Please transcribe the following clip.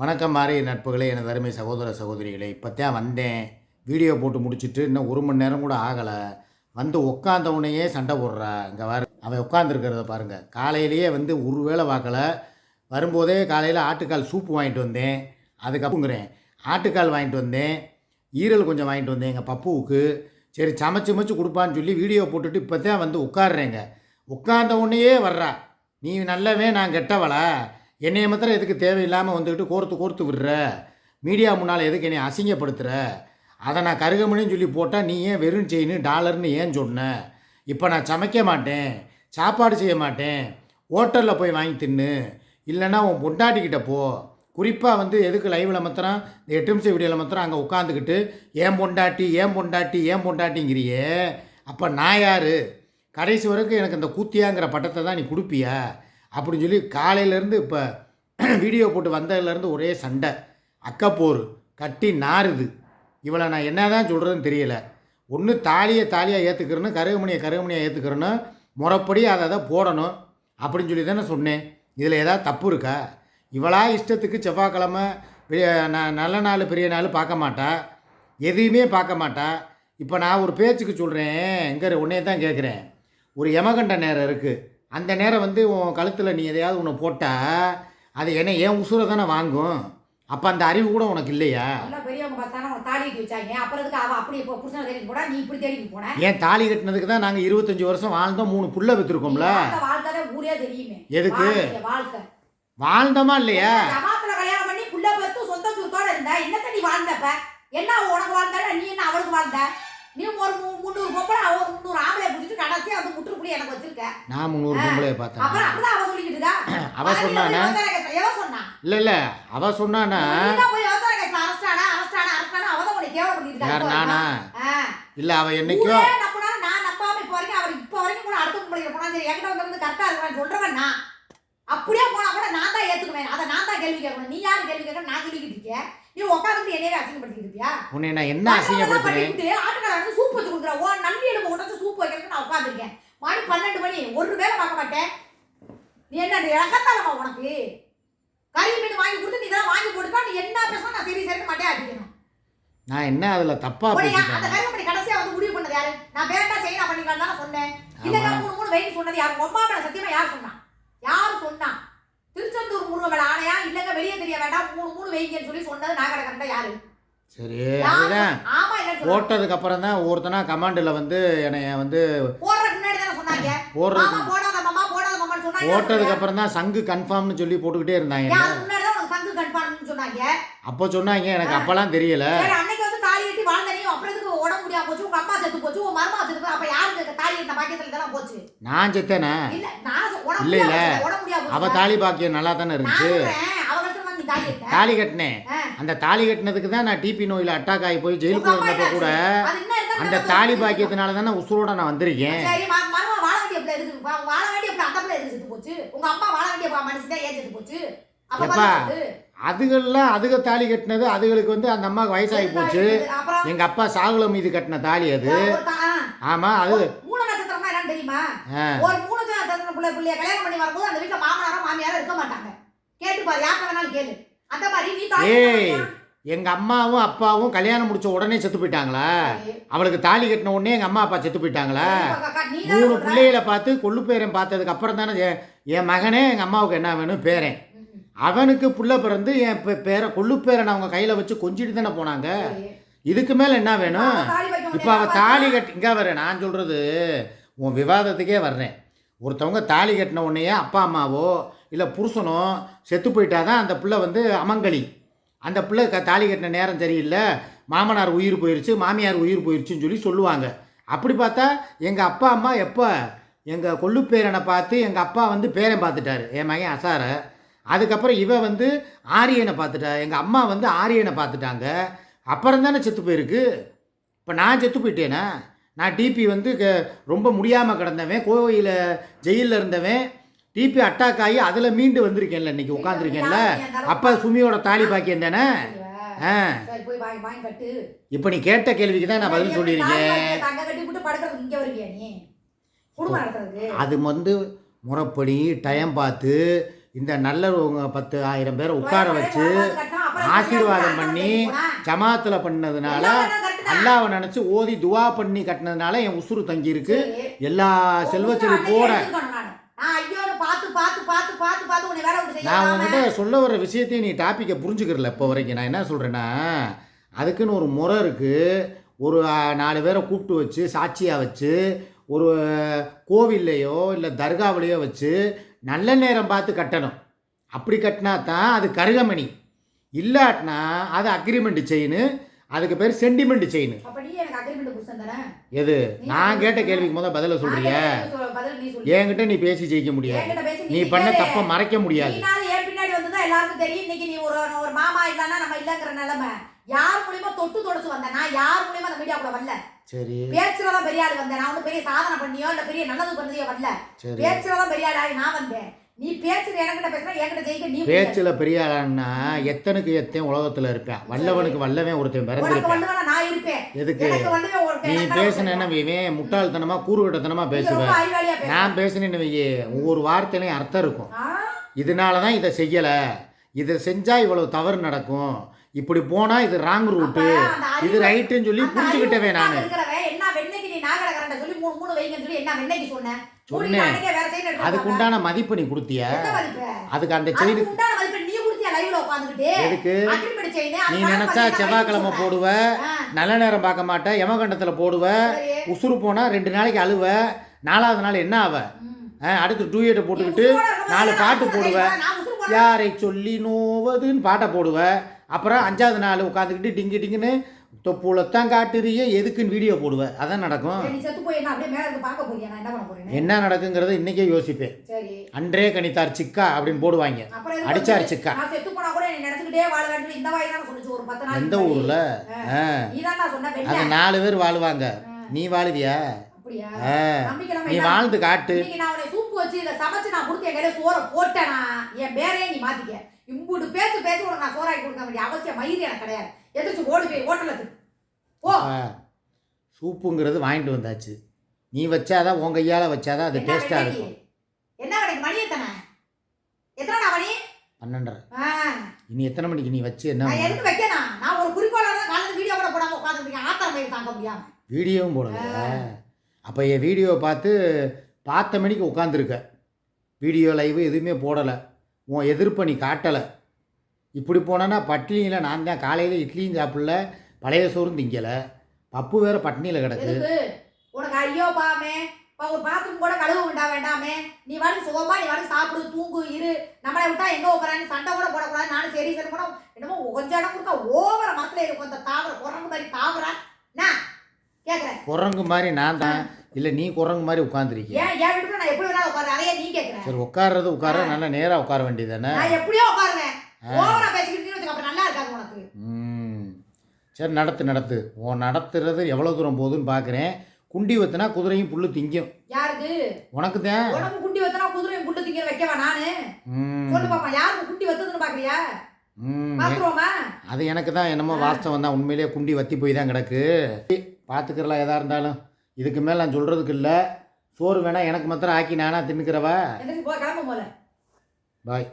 வணக்கம் மாறிய நட்புகளே எனது அருமை சகோதர சகோதரிகளே. இப்போத்தான் வந்தேன். வீடியோ போட்டு முடிச்சுட்டு இன்னும் ஒரு மணி நேரம் கூட ஆகலை. வந்து உட்காந்த உடனேயே சண்டை போடுறா. இங்கே வர அவன் உட்காந்துருக்கிறத பாருங்கள் காலையிலேயே வந்து ஒரு வேளை பார்க்கல. வரும்போதே காலையில் ஆட்டுக்கால் சூப்பு வாங்கிட்டு வந்தேன். அதுக்கப்புறங்கிறேன் ஆட்டுக்கால் வாங்கிட்டு வந்தேன். ஈரல் கொஞ்சம் வாங்கிட்டு வந்தேன் எங்கள் பப்புவுக்கு. சரி சமைச்சு மச்சு கொடுப்பான்னு சொல்லி வீடியோ போட்டுட்டு இப்போ தான் வந்து உட்காடுறேங்க உட்கார்ந்த உடனேயே வர்றா. நீ நல்லவே நான் கெட்டவளா? என்னைய மாத்திரம் எதுக்கு தேவையில்லாமல் வந்துக்கிட்டு கோர்த்து கோர்த்து விடுற? மீடியா முன்னால் எதுக்கு என்னை அசிங்கப்படுத்துகிற அதை நான் கருகமணின்னு சொல்லி போட்டால் நீ ஏன் வெறும் செயின் டாலர்னு ஏன் சொன்ன? இப்போ நான் சமைக்க மாட்டேன் சாப்பாடு செய்ய மாட்டேன் ஹோட்டலில் போய் வாங்கி தின்னு. இல்லைன்னா உன் பொண்டாட்டிக்கிட்ட போ. குறிப்பாக வந்து எதுக்கு லைவில் மாத்திரம் இந்த எட்டு நிமிஷம் வீடியோவில் மாத்திரம் அங்கே உட்காந்துக்கிட்டு ஏன் பொண்டாட்டி ஏன் பொண்டாட்டி ஏன் பொண்டாட்டிங்கிறியே? அப்போ நான் யார்? கடைசி வரைக்கும் எனக்கு இந்த கூத்தியாங்கிற பட்டத்தை தான் நீ கொடுப்பியா? அப்படின்னு சொல்லி காலையிலேருந்து இப்போ வீடியோ போட்டு வந்ததுலேருந்து ஒரே சண்டை. அக்கப்போர் கட்டி நாறுது. இவளை நான் என்ன தான் சொல்கிறதுன்னு தெரியல. ஒன்று தாலியை தாலியாக ஏற்றுக்கிறேன்னு கருகமணியை கருகமணியாக ஏற்றுக்கிறேன்னு முறைப்படி அதை அதை போடணும் அப்படின்னு சொல்லி தானே சொன்னேன். இதில் ஏதாவது தப்பு இருக்கா? இவளா இஷ்டத்துக்கு செவ்வாய்க்கிழமை பெரிய நல்ல நாள் பெரிய நாள் பார்க்க மாட்டா? எதையுமே பார்க்க மாட்டா? இப்போ நான் ஒரு பேச்சுக்கு சொல்கிறேன் எங்கே உன்னே தான் கேட்குறேன். ஒரு யமகண்ட நேரம் இருக்குது அந்த நேரம் வந்து உன் கழுத்தில் நீ எதையாவது ஒன்று போட்டால் அது என்ன என் உசுரை தானே வாங்கும். அப்போ அந்த அறிவு கூட உனக்கு இல்லையா? பெரியவங்க பார்த்தாங்க தாலி கட்டி வச்சாங்க. அப்புறம் எதுக்கு அவ அப்படி இப்போ புருஷனை தேடிட்டு போனா நீ இப்படி தேடிட்டு போன? ஏன் தாலி கட்டினதுக்கு தான் நாங்கள் இருபத்தஞ்சி வருஷம் வாழ்ந்தோம் மூணு புள்ள விற்றுருக்கோம்ல வாழ்க்கை வாழ்க்கை தான் ஊரே தெரியுமே. எதுக்கு? வாழ்க்கை, வாழ்ந்தோமா இல்லையா? ஜமாத்துல கல்யாணம் பண்ணி புள்ள பெத்து சொந்த சுத்தோட இருந்த என்னத்த நீ வாழ்ந்தப்ப? என்ன உனக்கு வாழ்ந்த நீ என்ன அவளுக்கு வாழ்ந்த? நீ ஒரு முந்நூறு பொம்பளை ஒரு முந்நூறு ஆம்பளை பிடிச்சிட்டு கடைசியா வந்து முற்றுப்புள்ளி எனக்கு நான் முந்நூறு பொம்பளைய பார்த்தேன். அவ சொல்லிக்கிட்டு சொன்னானா? இல்லை இல்லை. அவ சொன்னானா? யார் நானா. இல்லை அவ என்னைக்கோ அப்படியே போனா கூட நான் தான் ஏத்துக்குவேன். அதை நான் தான் கேள்வி கேட்கணும். நீ யாரு கேள்வி கேட்க நான் கேள்விக்கிட்டு இருக்கேன் நீ உட்காந்து என்னையே அசிங்கப்படுத்திட்டு இருப்பியா? உன்னை நான் என்ன அசிங்கப்படுத்துறேன் மணி பன்னெண்டு மணி. ஒரு வேளை பார்க்க மாட்டேன். நீ என்ன இறக்கத்தாலமா உனக்கு? கறி மீன் வாங்கி கொடுத்து நீ இதெல்லாம் வாங்கி கொடுத்தா நீ என்ன பேசணும் நான் சரி சரி மாட்டே அடிக்கணும். நான் என்ன அதில் யா- அந்த கருமணி கடைசியா வந்து முடிவு பண்ணது யாரு? நான் வேண்டாம் செய்ய நான் பண்ணிக்கலாம் தான் சொன்னேன். ஆமா. மூணு மூணு வெயில் சொன்னது யாரு? அம்மா மேல சத்தியமா யார் சொன்னா? யார் சொன்னா? திருச்செந்தூர் முருகன் மேல ஆணையா? இல்லங்க வெளியே தெரிய வேண்டாம். மூணு மூணு வெயிங்கன்னு சொல்லி சொன்னது நான் கிடக்கிறதா யாரு? சரி அதுதான். இல்லைன்னு போட்டதுக்கு அப்புறம் தான் ஒருத்தனா கமாண்டில் வந்து என்னை வந்து சொன்னாங்க போடுறது மாமா போடாத மாமா போடாத மாமான்னு சொன்னாங்க. போட்டதுக்கு அப்புறம் தான் சங்கு கன்ஃபார்ம்னு சொல்லி போட்டுக்கிட்டே இருந்தாங்க. அதுக்கு முன்னாடி தான் உனக்கு சங்கு கன்ஃபார்ம்னு சொன்னாங்க? அப்போ சொன்னாங்க எனக்கு அப்போல்லாம் தெரியல. அன்னைக்கு வந்து தாலி கட்டி வாழ்ந்த நீ அப்புறம் எதுக்கு உடம்பு முடியாம போச்சு? உங்க அம்மா செத்து போச்சு உங்க மருமா செத்து போச்சு அப்ப யாருக்கு தாலி கட்டின பாக்கியத்துல இதெல்லாம் போச்சு? நான் செத்தேனே? இல்ல நான் உடம்பு இல்ல, இல்ல. அவ. தாலி பாக்கியம் நல்லா தானே இருந்துச்சு தாலி கட்ட. தாலி கட்டினேன். அந்த தாலி கட்டினதுக்கு தான் நான் டிபி நோயில் அட்டாக் ஆகி போய் உங்க ஜெயிலுக்கு அம்மா இருந்தப்போ கூட? அந்த தாலி பாக்கியத்தினால தானே உசுரோட நான் வந்திருக்கேன் சரி, ம- மருமக வாழ வேண்டிய பிள்ளை எதுக்கு? வாழ வேண்டிய அந்த பிள்ளை எதுக்கு செத்து போச்சு? உங்க அம்மா வாழ வேண்டிய மனுஷன் தான் ஏன் செத்து போச்சு? அப்ப. அதுகள்லாம் அதுக தாலி கட்டினது அதுகளுக்கு வந்து அந்த அம்மாவுக்கு வயசாகி போச்சு எங்க அப்பா சாகுல மீது கட்டின தாலி அது. ஆமா அது மூணு நட்சத்திரம்னா என்னன்னு தெரியுமா ஒரு மூணு நட்சத்திரம் பிள்ளை பிள்ளைய கல்யாணம் பண்ணி வரும்போது அந்த வீட்டுல மாமனாரோ மாமியாரோ இருக்க மாட்டாங்க கேட்டு பாரு வேணாலும் கேளு அந்த மாதிரி நீ ஏய் கட்டணுமா? எங்க அம்மாவும் அப்பாவும் கல்யாணம் முடிச்ச உடனே செத்து போயிட்டாங்களா. அவளுக்கு தாலி கட்டின உடனே எங்க அம்மா அப்பா செத்து போயிட்டாங்களா மூணு. பிள்ளைகளை பார்த்து கொள்ளு பேரன் பார்த்ததுக்கு அப்புறம் தானே என்- என் மகனே எங்க அம்மாவுக்கு என்ன வேணும் பேரன். அவனுக்கு புள்ள பிறந்து என் பேர கொள்ளு பேரன் அவங்க கையில வச்சு கொஞ்சிட்டு தானே போனாங்க. இதுக்கு மேல என்ன வேணும் இப்போ அவ வேண்டிய தாலி கட்டி இங்கே வர நான் சொல்கிறது உன் விவாதத்துக்கே வர்றேன் ஒருத்தவங்க தாலி கட்டின உடனேயே அப்பா அம்மாவோ இல்லை புருஷனோ செத்து போயிட்டாதான் அந்த பிள்ளை வந்து அமங்கலி அந்த பிள்ளை க தாலி கட்டின நேரம் சரியில்லை. மாமனார் உயிர் போயிருச்சு மாமியார் உயிர் போயிருச்சுன்னு சொல்லி சொல்லுவாங்க. அப்படி பார்த்தா எங்கள் அப்பா அம்மா எப்போ எங்கள் கொள்ளு பேரனை பார்த்து எங்கள் அப்பா வந்து பேரன் பார்த்துட்டாரு. என் மகன் அசாரை. அதுக்கப்புறம் இவ வந்து ஆரியனை பார்த்துட்டா. எங்கள் அம்மா வந்து ஆரியனை பார்த்துட்டாங்க. அப்புறம் தானே செத்து போயிருக்கு. இப்போ நான் செத்து போயிட்டேனா? நான் டிபி வந்து க- ரொம்ப முடியாமல் கிடந்தவன் கோவையில் ஜெயிலில் இருந்தவன் டிபி அட்டாக் ஆகி அதில் மீண்டு வந்திருக்கேன்ல இன்னைக்கு உட்காந்துருக்கேன்ல அப்போ சுமியோட தாலி பாக்கியம் தானே ஆ. இப்போ நீ கேட்ட கேள்விக்கு தான் நான் பதில் சொல்லியிருக்கேன். அது வந்து முறைப்படி டைம் பார்த்து இந்த நல்லவங்க பத்து ஆயிரம் பேரை உட்கார வச்சு ஆசீர்வாதம் பண்ணி ஜமாத்தில் பண்ணதுனால அல்லாவை நினச்சி ஓதி துவா பண்ணி கட்டினதுனால என் உசுறு தங்கி இருக்கு எல்லா செல்வ செழிப்போட நான் ஐயோன்னு பார்த்து பார்த்து பார்த்து பார்த்து பார்த்து உன்னை வேலை விட்டு நான் செய்யாம உங்ககிட்ட சொல்ல வர விஷயத்தையும் நீ டாப்பிக்கை புரிஞ்சுக்கிறல இப்போ வரைக்கும். நான் என்ன சொல்கிறேன்னா அதுக்குன்னு ஒரு முறை இருக்குது ஒரு நாலு பேரை கூப்பிட்டு வச்சு சாட்சியாக வச்சு ஒரு கோவில்லையோ இல்லை தர்காவிலையோ வச்சு நல்ல நேரம் பார்த்து கட்டணும். அப்படி கட்டினா தான் அது கருகமணி. இல்லாட்டினா அது அக்ரிமெண்ட் செயின் அதுக்கு பேர் சென்டிமெண்ட் செயின் எது? நான் கேட்ட கேள்விக்கு முதல் பதில சொல்றிய? என்கிட்ட நீ பேசி ஜெயிக்க முடியாது. நீ பண்ண. தப்பை மறைக்க முடியாது. எல்லாருக்கும் தெரியும். இன்னைக்கு நீ ஒரு ஒரு மாமா இல்லைன்னா நம்ம இல்லங்கிற நிலைமை. யார் மூலியமா தொட்டு தொடச்சு வந்தேன்? நான் யார் மூலியமா அந்த மீடியாக்குள்ள வரல? சரி. பேச்சுல தான் பெரிய ஆள் வந்தேன். நான் ஒன்றும் பெரிய சாதனை பண்ணியோ இல்ல பெரிய நல்லது பண்ணதையோ வரல. சரி. பேச்சுல தான் பெரிய ஆளாகி நான் வந்தேன். நீ பேச்சுல என்கிட்ட பேசினா என்கிட்ட ஜெயிக்க நீ. பேச்சில் பெரிய ஆளான்னா எத்தனுக்கு எத்தன் உலகத்தில் இருப்பேன்? வல்லவனுக்கு வல்லவன் ஒருத்தன் பிறந்திருப்பேன் நான் இருப்பேன். எதுக்கு? நீ பேசுனேன்னா இவன் முட்டாள்தனமா கூறுகட்டத்தனமா நீங்க பேசுவ. ரொம்ப அறிவாளியா பேசுற. நான் பேசுனேன்னு வையே ஒவ்வொரு வார்த்தையிலையும் அர்த்தம் இருக்கும்? இதனால தான் இதை செய்யலை. இதை செஞ்சால் இவ்வளவு தவறு நடக்கும். இப்படி போனால் இது ராங் ரூட்டு இது ரைட்டுன்னு சொல்லி புரிஞ்சுக்கிட்டவே நான். என்ன வெண்ணைக்கு நீ நாகர கரண்ட சொல்லி மூணு மூணு வைங்கன்னு சொல்லி என்ன வெண்ணைக்கு சொன்னேன் எடுத்து அதுக்கு உண்டான மதிப்பு நீ கொடுத்திய? அதுக்கு அந்த உட்கார்ந்துகிட்டு? எதுக்கு? நீ நினைச்சா செவ்வாய்க்கிழமை போடுவ. நல்ல நேரம் பார்க்க மாட்டேன் யமகண்டத்தில் போடுவ. உசுறு போனால் ரெண்டு நாளைக்கு அழுவ. நாலாவது நாள் என்ன ஆவ? அடுத்து டூயட்டை போட்டுக்கிட்டு நாலு பாட்டு போடுவ. யாரை சொல்லி நோவதுன்னு பாட்டை போடுவ. அப்புறம் அஞ்சாவது நாள் உட்காந்துக்கிட்டு டிங்கு டிங்குன்னு தொப்புலத்தான் காட்டுறிய எதுக்குன்னு வீடியோ போடுவ. அதான் நடக்கும். என்ன நடக்குங்கிறத இன்னைக்கே யோசிப்பேன். அன்றே கணித்தார் சிக்கா அப்படின்னு போடுவாங்க. அடிச்சாரு சிக்கா. எந்த ஊர்ல? அது. நாலு பேர் வாழ்வாங்க. நீ வாழுவியா? நீ? வாழ்ந்து காட்டு. இன்னைக்கு நான் உன்னை சூப்பு வச்சு இதை சமைச்சு நான் கொடுத்து என் கையில சோறை போட்டேனா என் பேரையே நீ மாத்திக்க. இம்புட்டு பேச்சு பேச்சு நான் சோறாக்கி கொடுக்க வேண்டிய அவசியம் மயிறு எனக்கு கிடையாது. எதிர்த்து ஓடி போய் ஹோட்டலுக்கு போ. சூப்புங்கிறது வாங்கிட்டு வந்தாச்சு. நீ வச்சாதான் உன் கையால் வச்சாதான் அது டேஸ்ட்டாக? இருக்கும். என்ன கிடைக்கு மணி எத்தனை? எத்தனை மணி? பன்னெண்டரை. இனி எத்தனை மணிக்கு நீ வச்சு என்ன? எதுக்கு வைக்கணும்? நான் ஒரு குறிக்கோளா தான் காலையில் வீடியோ கூட போடாம உட்காந்துருக்கேன் ஆத்திரம் மயிறு தாங்க முடியாம. வீடியோவும் போடல. அப்போ என் வீடியோவை பார்த்து பார்த்த மணிக்கு உட்காந்துருக்க வீடியோ லைவ் எதுவுமே போடலை. உன் எதிர்ப்பை நீ காட்டலை. இப்படி போனேன்னா பட்னியில் நான் தான் காலையில் இட்லியும் சாப்பிடல பழைய சோறும் திங்கலை. பப்பு வேற பட்னியில் கிடக்கு. உனக்கு ஐயோ பாமே ஒரு பாத்ரூம் கூட கழுவ வேண்டாம் வேண்டாமே. நீ வாடி சுகமா நீ வாடி சாப்பிடு தூங்கு இரு. நம்மளை விட்டா எங்க உட்காரான்னு சண்டை கூட போடக்கூடாது. நானும் சரி சரி கூட என்னமோ கொஞ்சம் இடம் கொடுக்க ஓவர மரத்துல இருக்கும் அந்த தாவர குரங்கு மாதிரி தாவரா? நான் கேக்குறேன் குரங்கு மாதிரி நான் தான். இல்லை நீ குரங்கு மாதிரி உட்காந்துருக்கிய ஏன் என் வீட்டுல நான் எப்படி வேணாலும் உட்காரு அதையே நீ கேக்குற. சரி உட்கார்றது உட்கார நல்லா நேராக உட்கார வேண்டியதானே நான் எப்படியோ உட்காருவேன். ஓவரா பேசிக்கிட்டு அப்புறம் நல்லா இருக்காது உனக்கு. சரி நடத்து நடத்து. உன் நடத்துறது எவ்வளோ தூரம் போகுதுன்னு பார்க்குறேன் குண்டி வத்துனா குதிரையும் புல்லு திங்கும். யாருக்கு? உனக்கு தான். உனக்கு குண்டி வத்தனா குதிரை குண்டு திங்கிற வைக்கவா நானு? சொல்லு பாப்பா யாருக்கு குண்டி வத்ததுன்னு பாத்துருவோமா அது எனக்கு தான் என்னமோ வாஸ்தவம் தான். உண்மையிலேயே குண்டி வத்தி போய் தான் கிடக்கு. பார்த்துக்கிறலாம் எதாக இருந்தாலும். இதுக்கு மேலே நான் சொல்கிறதுக்கு இல்லை. சோறு வேணா எனக்கு மாத்திரம் ஆக்கி நானா தின்னுக்கிறவா? பாய்.